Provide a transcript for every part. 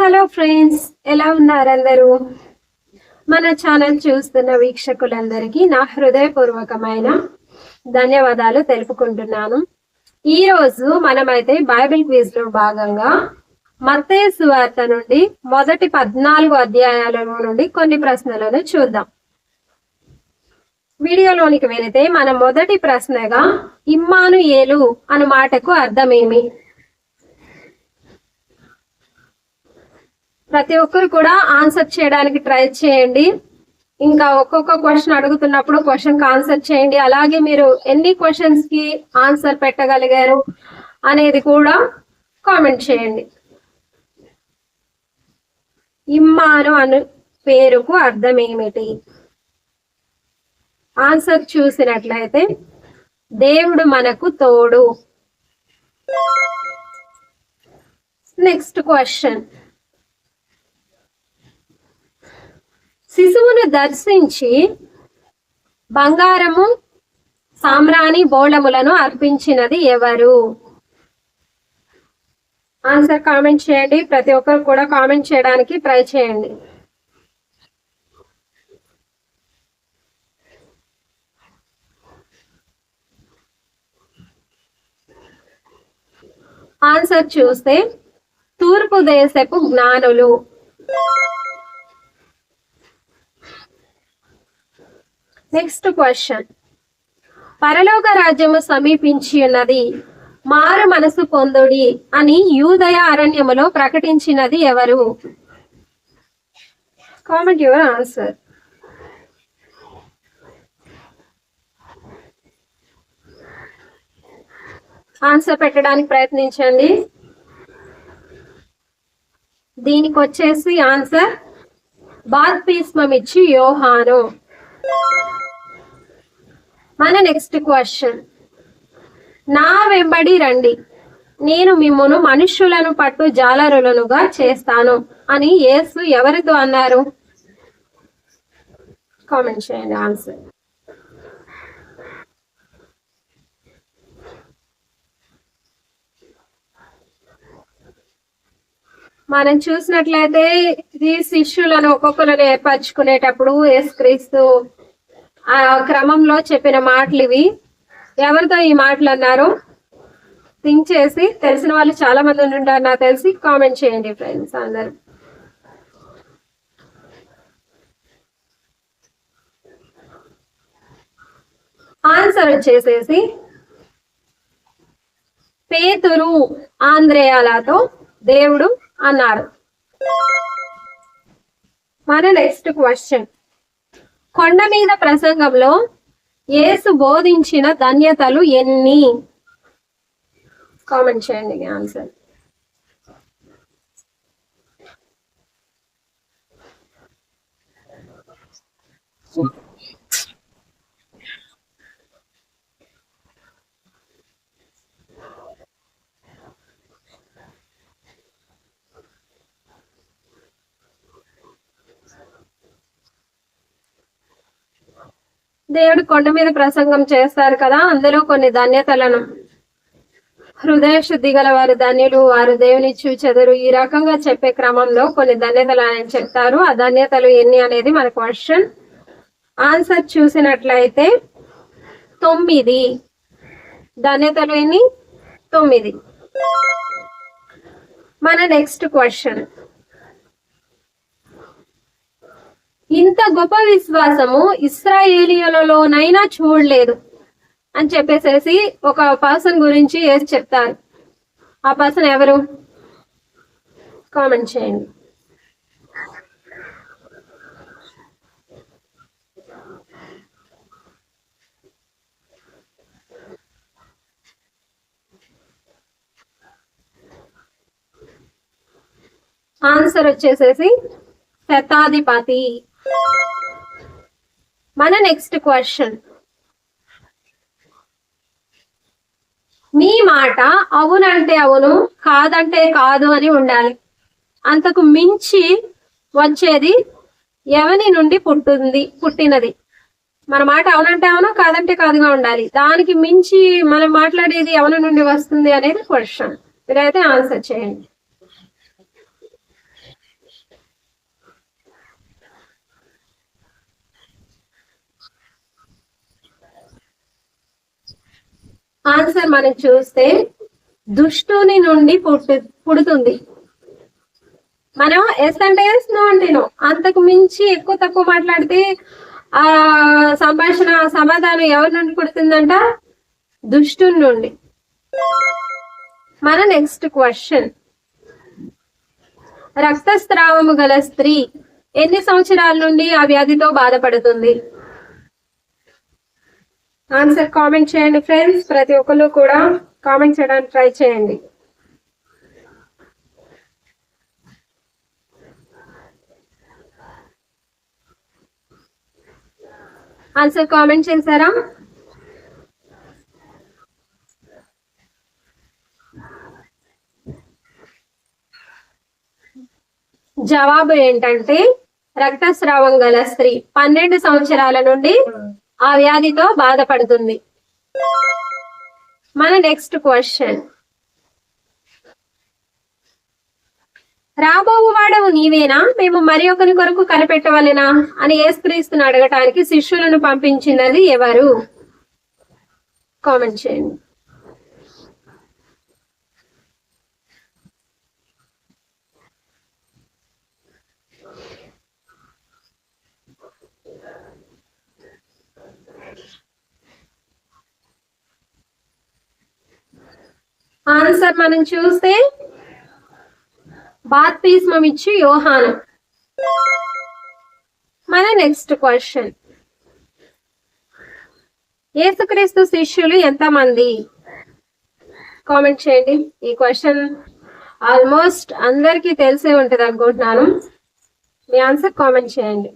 Hello friends ఎలా ఉన్నారు అందరూ మన ఛానల్ చూస్తున్న వీక్షకులందరికీ నా హృదయపూర్వకమైన ధన్యవాదాలు తెలుపుకుంటున్నాను. ఈ రోజు మనమైతే బైబిల్ క్విజ్లో భాగంగా మత్తయి సువార్త నుండి మొదటి పద్నాలుగు అధ్యాయాల నుండి కొన్ని ప్రశ్నలను చూద్దాం. వీడియోలోనికి వెళితే మన మొదటి ప్రశ్నగా ఇమ్మాను ఏలు అను మాటకు అర్థమేమి? ప్రతి ఒక్కరు కూడా ఆన్సర్ చేయడానికి ట్రై చేయండి. ఇంకా ఒక్కొక్క క్వశ్చన్ అడుగుతున్నప్పుడు క్వశ్చన్కి ఆన్సర్ చేయండి. అలాగే మీరు ఎన్ని క్వశ్చన్స్కి ఆన్సర్ పెట్టగలిగారు అనేది కూడా కామెంట్ చేయండి. ఇమ్మాను అను పేరుకు అర్థం ఏమిటి ఆన్సర్ చూసినట్లయితే దేవుడు మనకు తోడు. Next question. శిశువును దర్శించి బంగారము సామ్రాణి బోళములను అర్పించినది ఎవరు? ఆన్సర్ కామెంట్ చేయండి. ప్రతి ఒక్కరు కూడా కామెంట్ చేయడానికి ట్రై చేయండి. ఆన్సర్ చూస్తే తూర్పు దేశపు జ్ఞానులు. నెక్స్ట్ క్వశ్చన్ పరలోక రాజ్యము సమీపించి ఉన్నది మారు మనసు పొందుడి అని యూదయ అరణ్యములో ప్రకటించినది ఎవరు? కామెంట్ యువర్ ఆన్సర్ ఆన్సర్ పెట్టడానికి ప్రయత్నించండి. దీనికి వచ్చేసి ఆన్సర్ బాత్పీస్మం ఇచ్చి యోహాను. మన నెక్స్ట్ క్వశ్చన్ నా వెంబడి రండి. నేను మిమ్మను మనుష్యులను పట్టు జాలరులనుగా చేస్తాను అని యేసు ఎవరితో అన్నారు? కామెంట్ చేయండి ఆన్సర్ మనం చూసినట్లయితే ఈ శిష్యులను ఒక్కొక్కరిని ఏర్పరచుకునేటప్పుడు యేసుక్రీస్తు ఆ క్రమంలో చెప్పిన మాటలు ఇవి ఎవరితో ఈ మాటలు అన్నారు థింక్ చేసి తెలిసిన వాళ్ళు చాలా మంది ఉంటారు నాకు తెలిసి కామెంట్ చేయండి ఫ్రెండ్స్ అందరు. ఆన్సర్ వచ్చేసేసి పేతురు ఆంధ్రేయాలతో దేవుడు అన్నారు. మన నెక్స్ట్ క్వశ్చన్. కొండ మీద ప్రసంగంలో యేసు బోధించిన ధన్యతలు ఎన్ని? కామెంట్ చేయండి ఆన్సర్. దేవుడు కొండ మీద ప్రసంగం చేస్తారు కదా అందులో కొన్ని ధన్యతలను. హృదయ శుద్ధి గల వారు ధన్యులు వారు దేవుని చూచెదరు. ఈ రకంగా చెప్పే క్రమంలో కొన్ని ధన్యతలు ఆయన చెప్తారు. ఆ ధన్యతలు ఎన్ని అనేది మన క్వశ్చన్. ఆన్సర్ చూసినట్లయితే తొమ్మిది. ధన్యతలు ఎన్ని? తొమ్మిది. మన నెక్స్ట్ క్వశ్చన్. ఇంత గొప్ప విశ్వాసము ఇస్రాయేలియలలోనైనా చూడలేదు అని చెప్పేసేసి ఒక పర్సన్ గురించి ఏది చెప్తారు. ఆ పర్సన్ ఎవరు? కామెంట్ చేయండి. ఆన్సర్ వచ్చేసేసి శతాధిపతి. మన నెక్స్ట్ క్వశ్చన్ మీ మాట అవునంటే అవును కాదంటే కాదు అని ఉండాలి. అంతకు మించి వచ్చేది ఎవని నుండి పుట్టింది పుట్టినది? మన మాట అవునంటే అవును కాదంటే కాదుగా ఉండాలి. దానికి మించి మనం మాట్లాడేది ఎవరి నుండి వస్తుంది అనేది క్వశ్చన్ మీరైతే ఆన్సర్ చేయండి. ఆన్సర్ మనం చూస్తే దుష్టుని నుండి పుట్టు పుడుతుంది. మనం ఎస్ అంటే ఎస్ నో అంటే నో. అంతకు మించి ఎక్కువ తక్కువ మాట్లాడితే ఆ సంభాషణ సమాధానం ఎవరి నుండి పుడుతుందంట? దుష్టుని నుండి. మన నెక్స్ట్ క్వశ్చన్ రక్తస్రావము గల స్త్రీ ఎన్ని సంవత్సరాల నుండి ఆ వ్యాధితో బాధపడుతుంది? ఆన్సర్ కామెంట్ చేయండి ఫ్రెండ్స్. ప్రతి ఒక్కరు కూడా కామెంట్ చేయడానికి ట్రై చేయండి. ఆన్సర్ కామెంట్ చేశారా? జవాబు ఏంటంటే రక్తస్రావం గల స్త్రీ పన్నెండు సంవత్సరాల నుండి ఆ వ్యాధితో బాధపడుతుంది. మన నెక్స్ట్ క్వశ్చన్. రాబోవు వాడవు నీవేనా? మేము మరి ఒకరి కొరకు కనిపెట్టవలెనా? అని యేసుక్రీస్తుని అడగటానికి శిష్యులను పంపించినది ఎవరు? కామెంట్ చేయండి. ఆన్సర్ మనం చూస్తే బాప్తిస్మం ఇచ్చి యోహాను. మన నెక్స్ట్ క్వశ్చన్ యేసుక్రీస్తు శిష్యులు ఎంతమంది? కామెంట్ చేయండి. ఈ క్వశ్చన్ ఆల్మోస్ట్ అందరికీ తెలిసే ఉంటుంది అనుకుంటున్నాను. మీ ఆన్సర్ కామెంట్ చేయండి.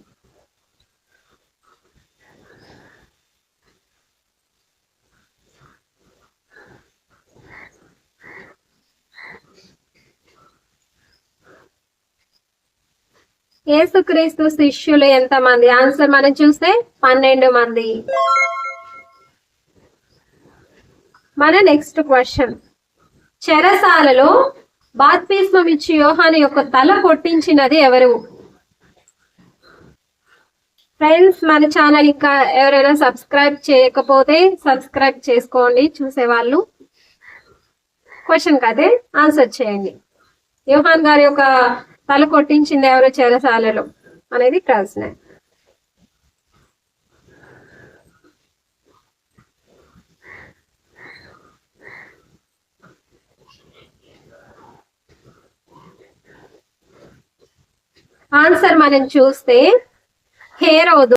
యేసుక్రీస్తు శిష్యులు ఎంతమంది? ఆన్సర్ మనం చూస్తే పన్నెండు మంది. మన నెక్స్ట్ క్వశ్చన్ చెరసాలలో బాత్పీస్మం ఇచ్చి యోహాను యొక్క తల కొట్టించినది ఎవరు? ఫ్రెండ్స్ మన ఛానల్ ఇంకా ఎవరైనా సబ్స్క్రైబ్ చేయకపోతే సబ్స్క్రైబ్ చేసుకోండి చూసేవాళ్ళు. క్వశ్చన్ కదే ఆన్సర్ చేయండి. యోహాన్ గారి యొక్క తల కొట్టించింది ఎవరు చెరసాలలో అనేది ప్రశ్న. ఆన్సర్ మనం చూస్తే హేరోదు